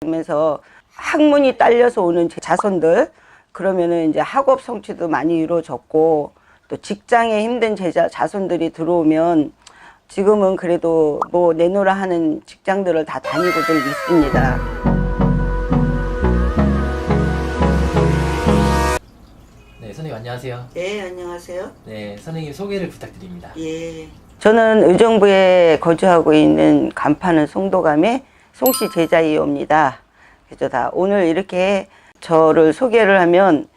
그러면서 학문이 딸려서 오는 제 자손들 그러면은 이제 학업 성취도 많이 이루어졌고 또 직장에 힘든 제자 자손들이 들어오면 지금은 그래도 뭐 내놓으라 하는 직장들을 다 다니고들 있습니다. 네, 선생님 안녕하세요. 네, 안녕하세요. 네, 선생님 소개를 부탁드립니다. 예. 저는 의정부에 거주하고 있는 간파는 송도감의 송씨 제자이옵니다. 그래서 다 오늘 이렇게 저를 소개를 하면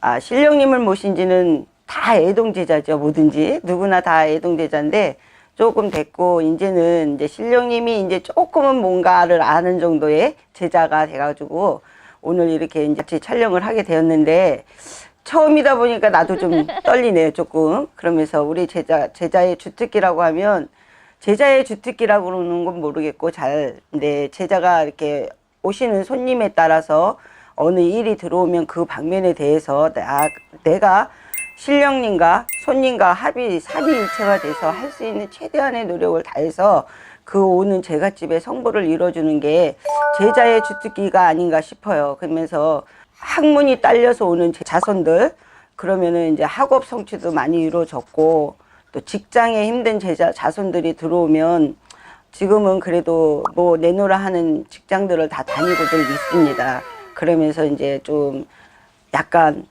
아, 신령님을 모신 지는 다 애동 제자죠, 뭐든지. 누구나 다 애동 제자인데 조금 됐고, 이제는 이제 신령님이 이제 조금은 뭔가를 아는 정도의 제자가 돼가지고 오늘 이렇게 이제 같이 촬영을 하게 되었는데 처음이다 보니까 나도 좀 떨리네요, 조금. 그러면서 우리 제자, 제자의 주특기라고 하면 제자의 주특기라고 그러는 건 모르겠고 잘, 근데 제자가 이렇게 오시는 손님에 따라서 어느 일이 들어오면 그 방면에 대해서 나, 내가 신령님과 손님과 합의, 사비일체가 돼서 할 수 있는 최대한의 노력을 다해서 그 오는 제갓집의 성보를 이뤄주는 게 제자의 주특기가 아닌가 싶어요. 그러면서 학문이 딸려서 오는 제 자손들 그러면은 이제 학업 성취도 많이 이루어졌고 또 직장에 힘든 제자 자손들이 들어오면 지금은 그래도 뭐 내놓으라 하는 직장들을 다 다니고들 있습니다. 그러면서 이제 좀 약간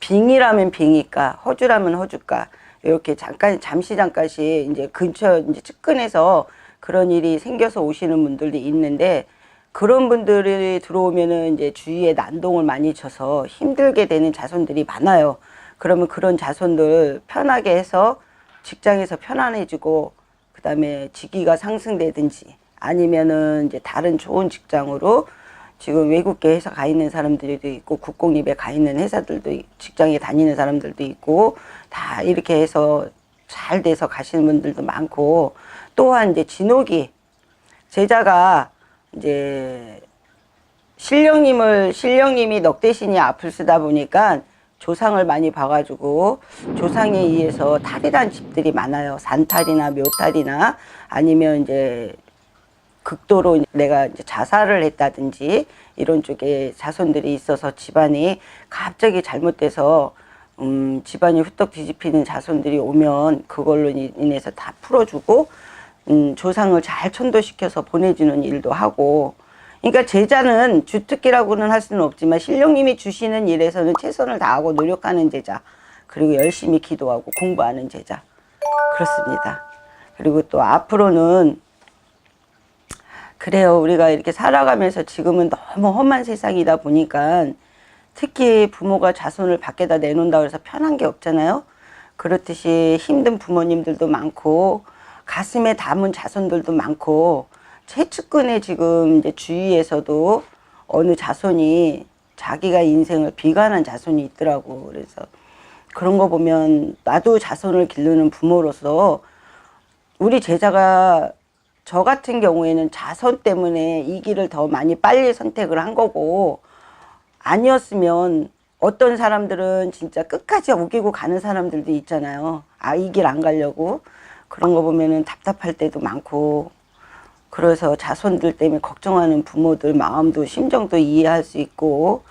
빙이라면 빙일까 허주라면 허주까 이렇게 잠깐 잠시 잠깐씩 이제 근처 이제 측근에서 그런 일이 생겨서 오시는 분들도 있는데 그런 분들이 들어오면은 이제 주위에 난동을 많이 쳐서 힘들게 되는 자손들이 많아요. 그러면 그런 자손들 편하게 해서 직장에서 편안해지고 그다음에 직위가 상승되든지 아니면은 이제 다른 좋은 직장으로 지금 외국계 회사 가 있는 사람들도 있고 국공립에 가 있는 회사들도 있- 직장에 다니는 사람들도 있고 다 이렇게 해서 잘 돼서 가시는 분들도 많고 또한 이제 진옥이 제자가 이제 신령님을 신령님이 넉대신이 앞을 쓰다 보니까 조상을 많이 봐가지고 조상에 의해서 탈이란 집들이 많아요. 산탈이나 묘탈이나 아니면 이제 극도로 내가 이제 자살을 했다든지 이런 쪽에 자손들이 있어서 집안이 갑자기 잘못돼서 음, 집안이 후떡 뒤집히는 자손들이 오면 그걸로 인- 인해서 다 풀어주고 음, 조상을 잘 천도시켜서 보내주는 일도 하고 그러니까 제자는 주특기라고는 할 수는 없지만 신령님이 주시는 일에서는 최선을 다하고 노력하는 제자 그리고 열심히 기도하고 공부하는 제자 그렇습니다. 그리고 또 앞으로는 그래요. 우리가 이렇게 살아가면서 지금은 너무 험한 세상이다 보니까 특히 부모가 자손을 밖에다 내놓는다 그래서 편한 게 없잖아요. 그렇듯이 힘든 부모님들도 많고 가슴에 담은 자손들도 많고 최측근에 지금 이제 주위에서도 어느 자손이 자기가 인생을 비관한 자손이 있더라고. 그래서 그런 거 보면 나도 자손을 기르는 부모로서 우리 제자가 저 같은 경우에는 자손 때문에 이 길을 더 많이 빨리 선택을 한 거고 아니었으면 어떤 사람들은 진짜 끝까지 우기고 가는 사람들도 있잖아요. 아, 이 길 안 가려고. 그런 거 보면은 답답할 때도 많고. 그래서 자손들 때문에 걱정하는 부모들 마음도 심정도 이해할 수 있고.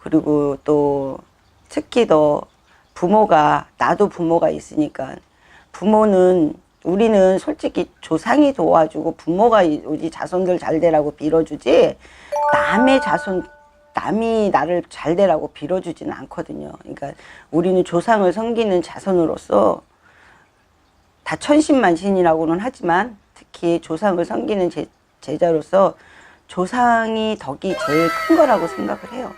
그리고 또 특히 더 부모가, 나도 부모가 있으니까 부모는 우리는 솔직히 조상이 도와주고 부모가 이- 우리 자손들 잘 되라고 빌어주지 남의 자손 남이 나를 잘 되라고 빌어주지는 않거든요. 그러니까 우리는 조상을 섬기는 자손으로서 다 천신만신이라고는 하지만 특히 조상을 섬기는 제, 제자로서 조상이 덕이 제일 큰 거라고 생각을 해요.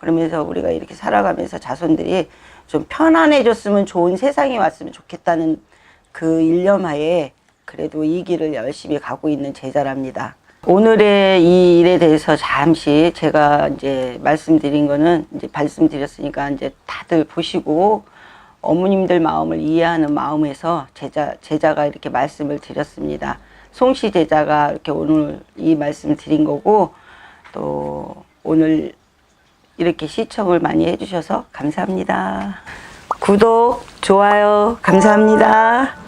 그러면서 우리가 이렇게 살아가면서 자손들이 좀 편안해졌으면 좋은 세상이 왔으면 좋겠다는 그 일념하에 그래도 이 길을 열심히 가고 있는 제자랍니다. 오늘의 이 일에 대해서 잠시 제가 이제 말씀드린 거는 이제 말씀드렸으니까 이제 다들 보시고 어머님들 마음을 이해하는 마음에서 제자, 제자가 이렇게 말씀을 드렸습니다. 송씨 제자가 이렇게 오늘 이 말씀을 드린 거고 또 오늘 이렇게 시청을 많이 해주셔서 감사합니다. 구독, 좋아요, 감사합니다.